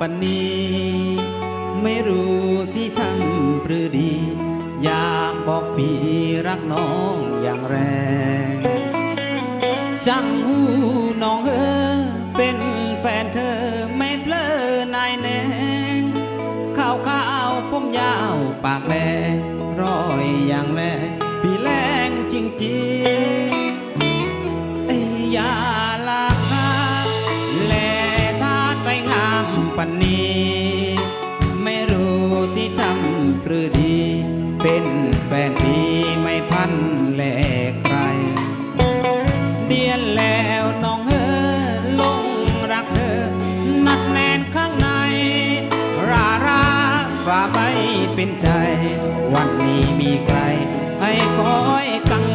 ปันนี้ไม่รู้ที่ทำ ปรือดี อยากบอกพี่รักน้องอย่างแรง จังหูน้องเออเป็นแฟนเธอไม่เพลอนายแนงขาวขาวผมยาวปากแดงร้อยอย่างแรงพี่แรงจริงๆไอ้ยาลาคาแลท่าไปงามปันนี้ ที่ทำปรือดี เป็นแฟนดีไม่พันแลใคร เดียนแล้วน้องเออลงรักเธอ นัดแน่นข้างใน ราราฝ่าไปเป็นใจ วันนี้มีใคร ให้คอยกัง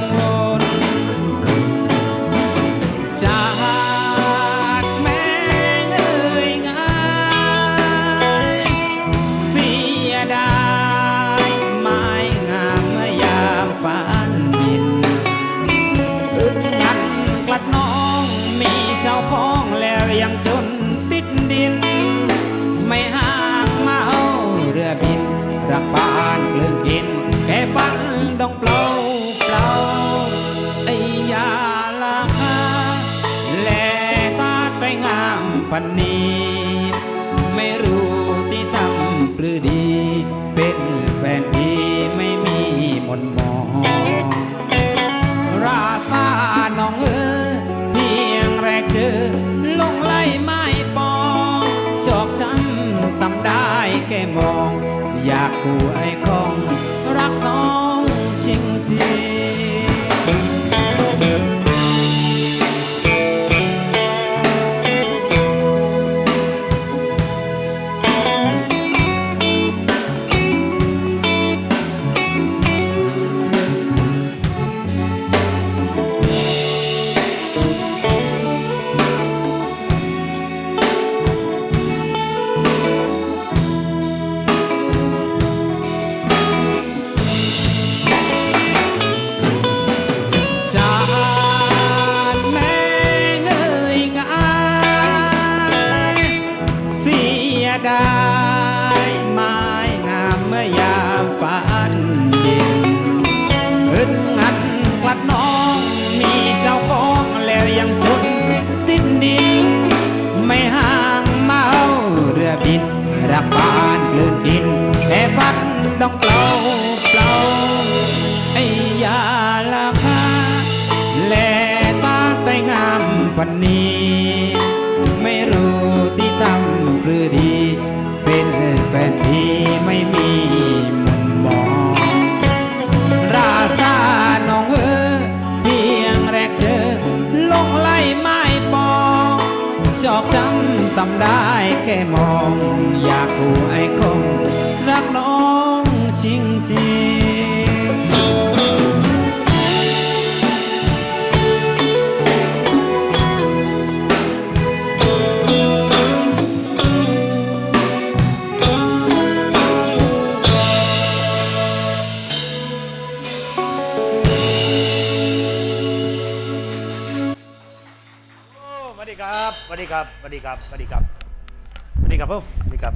ามปันนี้ เรือบินรักบ้านกลืนกินแค่ฝันดองเปล่าเปล่าไอ้ยาลาคาแลตาไปงามปันนี้ ไม่รู้ที่ทำหรือดี เป็นแฟนที่ไม่มีมนมอง ราซาน้องเออเพียงแรกเจอลงไล่ไม้ปองชอกช้ำ ทำได้แค่มอง อยากกูไอ้คงรักน้องจริงจริง ครับสวัสดีครับสวัสดีครับสวัสดีครับสวัสดีครับผมสวัสดีครับ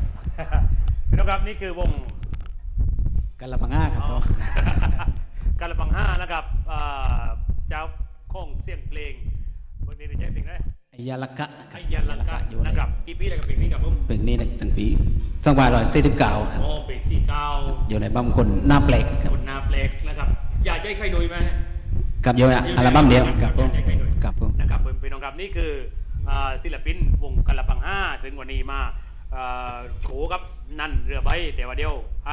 พี่น้องครับนี่คือวงกันละพังห้าครับอ๋ผอมการละบังห้านะครับอ่าเจ้าโค้งเสียงเพลงเพลงนี้ใช้เพลงอะไรไอ้ยาละกะนะคไอ้รับยันลังกะอยู่ในนะครับกี่ปีแล้วกับเพลงนี้ครับผมเพลงนี้ในตั้งปีสองพันร้อยสี่สิบเก้าครับ โอ้ปีสี่เก้าอยู่ในบัมคนหน้าแปลกครับคนนาเพลกนะครับอยากใจใครดุยไหม กับโยนอัลบั้มเดียวครับผมอยากใจใครดุยครับผม นะครับพี่น้องครับนี่คืออ่า ศิลปินวงกะละปังห้าซึ่งวันนี้มาอ่าโขกับนั่นเรือใบแต่ว่าเดียวไอ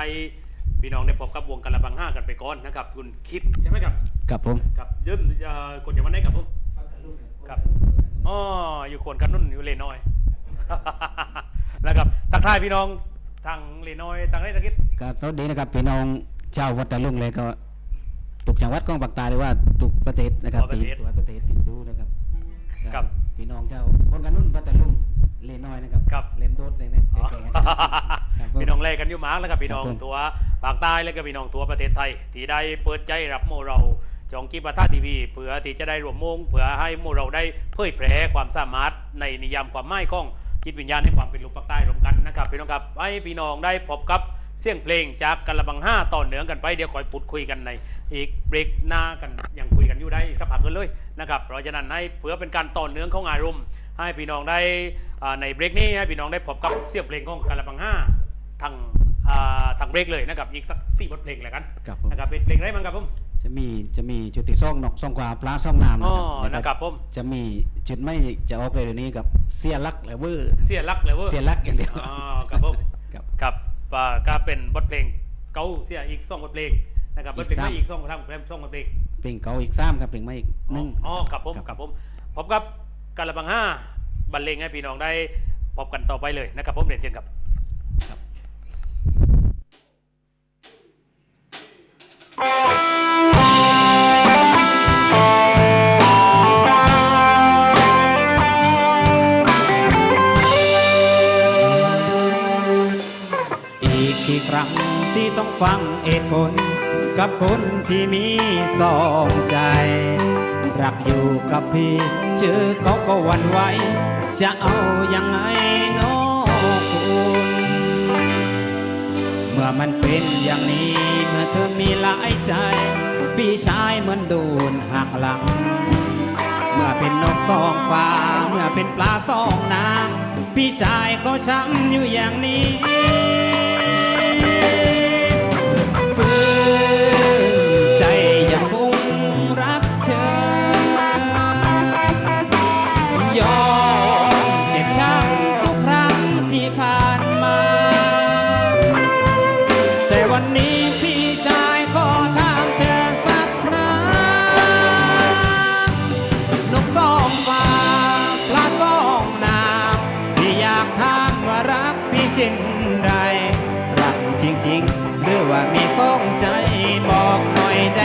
พี่น้องได้พบกับวงกะละปังห้ากันไปก่อนนะครับคุณคิดใช่ไหมครับครับผมครับยืมเอ่อกดจากวันไหนครับผมครับอ๋ออยู่โคนกันนุ่นอยู่เลนน้อยนะครับทักทายพี่น้องทางเลน้อยทางไรตะกิดก็สวัสดีนะครับพี่น้องเจ้าวัดตะลุงเลยก็ตุกจังหวัดของปากตายหรือว่าตุกประเทศนะครับตีตัวประเทศติดดูนะครับครับ พี่น้องเจ้าคนกันนุ่นวัดตะลุงเลน้อยนะครับครับเล่มโดดเลยนะอ๋อแก่ๆครับผมพี่น้องแลกันอยู่มาร์กแล้วกับพี่น้องครับผมตัวภาคใต้แล้วก็พี่น้องตัวประเทศไทย ที่ได้เปิดใจรับโมเราจองกีบัตาทีวีเพื่อที่จะได้รวมมงเพื่อให้โมเราได้เผยแพร่ความสามารถในนิยามความหมายของ จิตวิญญาณในความเป็นลูกภาคใต้รวมกันนะครับพี่น้องครับให้พี่น้องได้พบกับเสียงเพลงจากกันละบังห้าต่อเนื่องกันไปเดี๋ยวคอยพูดคุยกันใน อีกเบรกหน้ากันยังคุยกันอยู่ได้อีกสักพักกันเลยนะครับเพราะฉะนั้นให้เพื่อเป็นการต่อเนื่องของอารมณ์ให้พี่น้องได้อ่าในเบรกนี้ให้พี่น้องได้พบกับเสียงเพลงของกันละบังห้าทางอ่าทางเบรกเลยนะครับอีกสักสี่บทเพลงแล้วกันครับผมนะครับเป็นเพลงอะไรบ้างครับผม จะมีจะมีจุดที่ซ่องนอกซ่องกว่าปลาซ่องน้ำอ๋อแล้วนะคก็รับผม จะมีจุดไม่จะออกเลยเดี๋ยวนี้กับเสียลักและเวอร์เสียรักเลยเว้ยเสียลักอย่างเดียว อ๋อครับผมครับครับอ่าก็เป็นบทเพลงเก่าเสียอีกสองบทเพลงนะครับบทเพลงอีกสาม ไม่อีกสองทางเพลงสองบทเพลงเพลงเก่าอีกสามครับเพลงไม่อีกหนึ่ง อ๋อครับผมครับผมพบกับการละบังห้าบรรเลงให้พี่น้องได้พบกันต่อไปเลยนะครับผมเรียนเชิญครับอี ที่ต้องฟังเหตุผล กับคนที่มีสองใจ รักอยู่กับพี่ ชื่อเขาก็วันไหวจะเอายังไงน้อคุณเมื่อมันเป็นอย่างนี้ เมื่อเธอมีหลายใจ พี่ชายเหมือนโดนหักหลัง เมื่อเป็นนกสองฟ้า เมื่อเป็นปลาสองน้ำพี่ชายก็ช้ำอยู่อย่างนี้ ใจยังคงรักเธอยอมเจ็บช้ำทุกครั้งที่ผ่านมา แต่วันนี้พี่ชายขอถามเธอสักครั้งนกสองฟ้าปลาสองน้ำพี่อยากถามว่ารักพี่เช่นไรรักจริง ๆ หรือว่ามีสองใจบอกหน่อย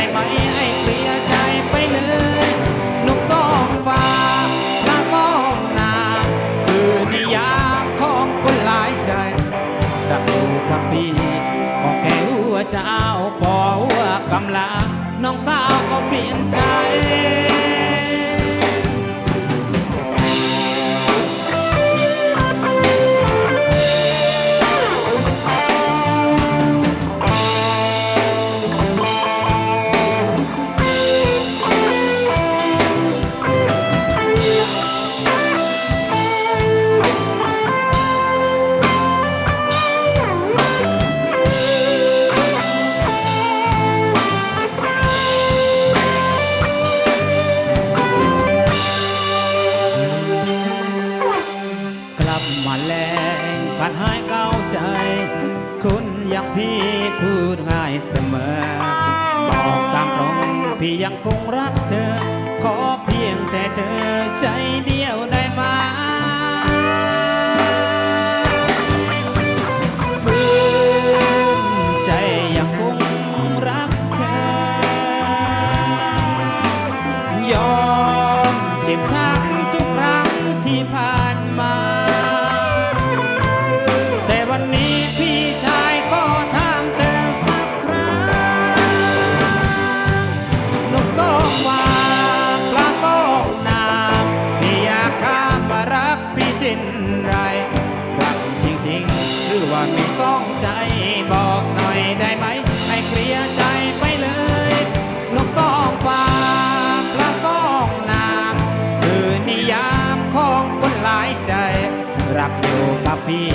ได้ไหมให้เคลียร์ใจไปเลยนกสองฟ้าปลาสองน้ำคือนิยามของคนหลายใจรักอยู่กับพี่ก็แค่หัวเช้าพอหัวกำลังน้องสาวก็เปลี่ยนใจ ยังคงรัก ใจบอกหน่อยได้ไหมให้เคลียร์ใจไปเลยนกสองฟ้าปลาสองน้ำคือนิยามของคนหลายใจ รักอยู่กับพี่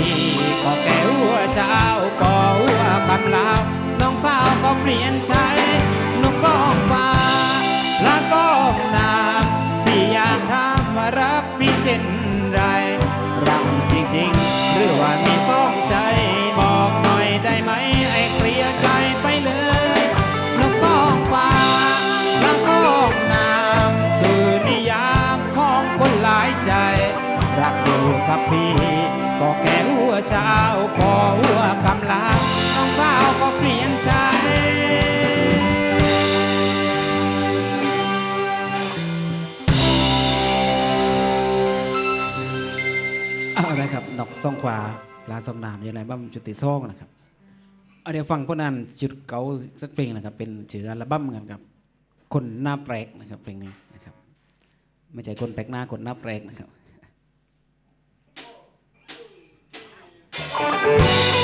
ก็แก้วเช้าก็หัวคำลาวน้องสาวก็เปลี่ยนใจนกสอง ซ่องขวาปลาซ่องนามยังไงบ้างจุดติซ่องนะครับเอาเดี๋ยวฟังพวกนั้นจุดเก่าสักเพลงนะครับ เป็นชื่ออัลบั้มเหมือนกันครับ คนหน้าแปลกนะครับ เพลงนี้นะครับ ไม่ใช่คนแปลกหน้าคนหน้าแปลกนะครับ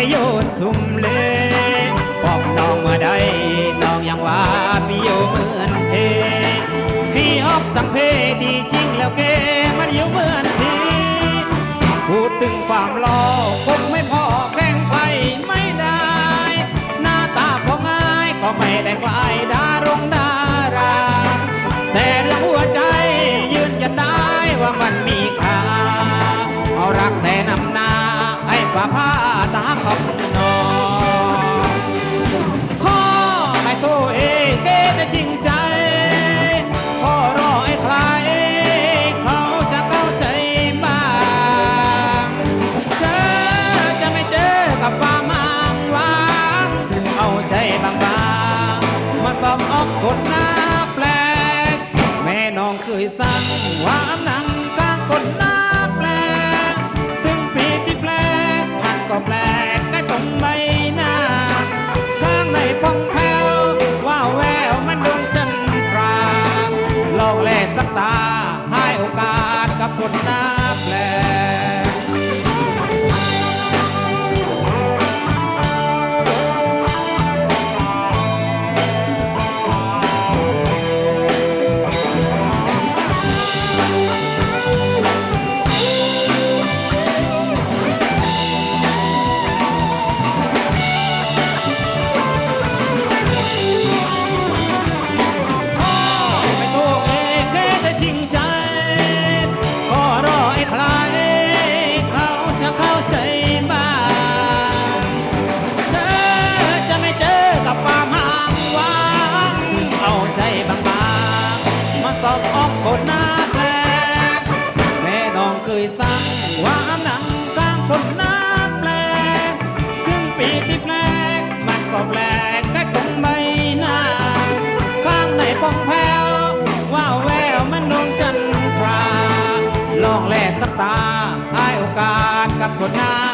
ไปโยนทุ่มเลบอกน้องเมื่อใดน้องยังว่าพี่อยู่เหมือนเทขี้ฮอกตั้งเพที่จริงแล้วเกมันอยู่เหมือนทีพูดถึงความหล่อคงไม่พอแกล้งใครไม่ได้ หน้าตาพอง่ายก็ไม่ได้คลายดารงดารา แต่เรื่องหัวใจยืนยันได้ว่ามันมีค่าเอารักแต่นำหน้าให้ฝ่าผ้า ยสั่งว่าหนังกลางคนหน้าแปลกถึงปีที่แปลกมันก็แปลกใกล้ตรงใบหน้าข้างในพองแผ้วว่าแววมันโดนฉันปราบลองแลสักตาให้โอกาสกับคนหน้า ใจบางๆมาสอบออกคนหน้าแปลกแม่น้องเคยสั่งว่าหนังกลางคนหน้าแปลกถึงปีที่แปลกมันก็แปลกแค่ตรงใบหน้าข้างในพองแผ้วว่าแววมันดวงฉันคราลองแลสักตาให้โอกาสกับคนหน้า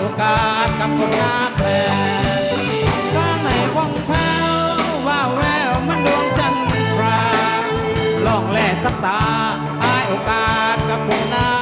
โอกาสกับคนหน้าแปลกข้างในพองแผ้วว่าแววมันดวงจันทราลองแลสักตาให้โอกาสกับคนหน้า